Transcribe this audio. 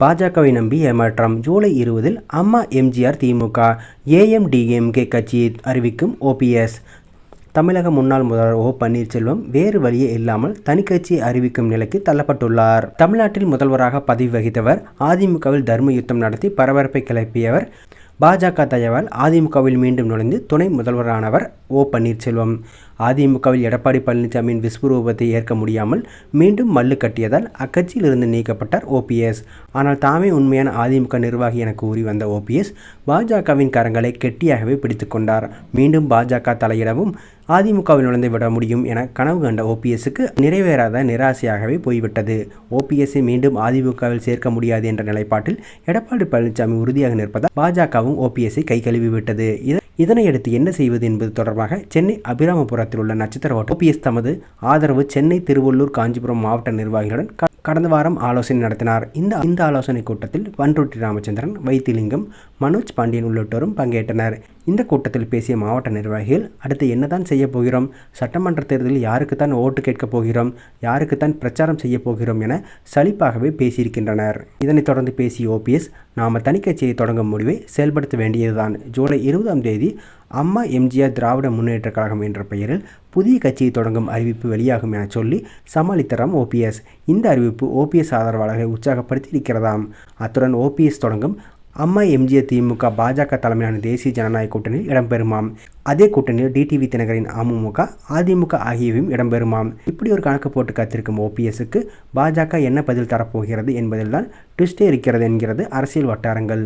பாஜகவை நம்பி ஏமாற்றம். ஜூலை இருபதில் அம்மா எம்ஜிஆர் திமுக ஏஎம்டிஎம்கே கட்சியை அறிவிக்கும் ஓபிஎஸ் தமிழக முன்னாள் முதல்வர் ஓ பன்னீர்செல்வம் வேறு வழியே இல்லாமல் தனிக்கட்சியை அறிவிக்கும் நிலைக்கு தள்ளப்பட்டுள்ளார். தமிழ்நாட்டில் முதல்வராக பதவி வகித்தவர் அதிமுகவில் தர்ம யுத்தம் நடத்தி பரபரப்பை கிளப்பியவர் பாஜக தலைவர் அதிமுகவில் மீண்டும் நுழைந்து துணை முதல்வரானவர் ஓ பன்னீர்செல்வம். அதிமுகவில் எடப்பாடி பழனிசாமியின் விஸ்வரூபத்தை ஏற்க முடியாமல் மீண்டும் மல்லு கட்டியதால் அக்கட்சியில் இருந்து நீக்கப்பட்டார் ஓபிஎஸ் ஆனால் தாமே உண்மையான அதிமுக நிர்வாகி என கூறி வந்த ஓபிஎஸ் பாஜகவின் கரங்களை கெட்டியாகவே பிடித்து கொண்டார். மீண்டும் பாஜக தலையிடவும் அதிமுகவில் நுழைந்து விட முடியும் என கனவு கண்ட ஓபிஎஸ்க்கு நிறைவேறாத நிராசையாகவே போய்விட்டது. ஓபிஎஸ்ஸை மீண்டும் அதிமுகவில் சேர்க்க முடியாது என்ற நிலைப்பாட்டில் எடப்பாடி பழனிசாமி உறுதியாக நிற்பதால் பாஜகவும் ஓபிஎஸ்ஸை கை கழுவிவிட்டது. இதனையடுத்து என்ன செய்வது என்பது தொடர்பாக சென்னை அபிராமபுரத்தில் உள்ள நட்சத்திர ஓபிஎஸ் தமது ஆதரவு சென்னை திருவள்ளூர் காஞ்சிபுரம் மாவட்ட நிர்வாகிகளுடன் கடந்த வாரம் ஆலோசனை நடத்தினார். இந்த இந்த ஆலோசனை கூட்டத்தில் பன்ருட்டி ராமச்சந்திரன் வைத்திலிங்கம் மனோஜ் பாண்டியன் உள்ளிட்டோரும் பங்கேற்றனர். இந்த கூட்டத்தில் பேசிய மாவட்ட நிர்வாகிகள் அடுத்து என்னதான் செய்ய போகிறோம்? சட்டமன்ற தேர்தலில் யாருக்குத்தான் ஓட்டு கேட்கப் போகிறோம்? யாருக்குத்தான் பிரச்சாரம் செய்ய போகிறோம் என சலிப்பாகவே பேசியிருக்கின்றனர். இதனைத் தொடர்ந்து பேசிய ஓபிஎஸ் நாம் தனிக்கட்சியை தொடங்கும் முடிவை செயல்படுத்த வேண்டியதுதான். ஜூலை இருபதாம் தேதி அம்மா எம்ஜிஆர் திராவிட முன்னேற்றக் கழகம் என்ற பெயரில் புதிய கட்சியை தொடங்கும் அறிவிப்பு வெளியாகும் என சொல்லி சமாளித்தராம் ஓபிஎஸ் இந்த அறிவிப்பு ஓபிஎஸ் ஆதரவாளர்களை உற்சாகப்படுத்தி இருக்கிறதாம். அத்துடன் ஓபிஎஸ் தொடங்கும் அம்மா எம்ஜிஆர் திமுக பாஜக தலைமையிலான தேசிய ஜனநாயக கூட்டணியில் இடம்பெறுமாம். அதே கூட்டணியில் டிடிவி தினகரின் அமமுக அதிமுக ஆகியவையும் இடம்பெறுமாம். இப்படி ஒரு கணக்கு போட்டு காத்திருக்கும் ஓபிஎஸ்க்கு பாஜக என்ன பதில் தரப்போகிறது என்பதில்தான் ட்விஸ்டே இருக்கிறது என்கிறது அரசியல் வட்டாரங்கள்.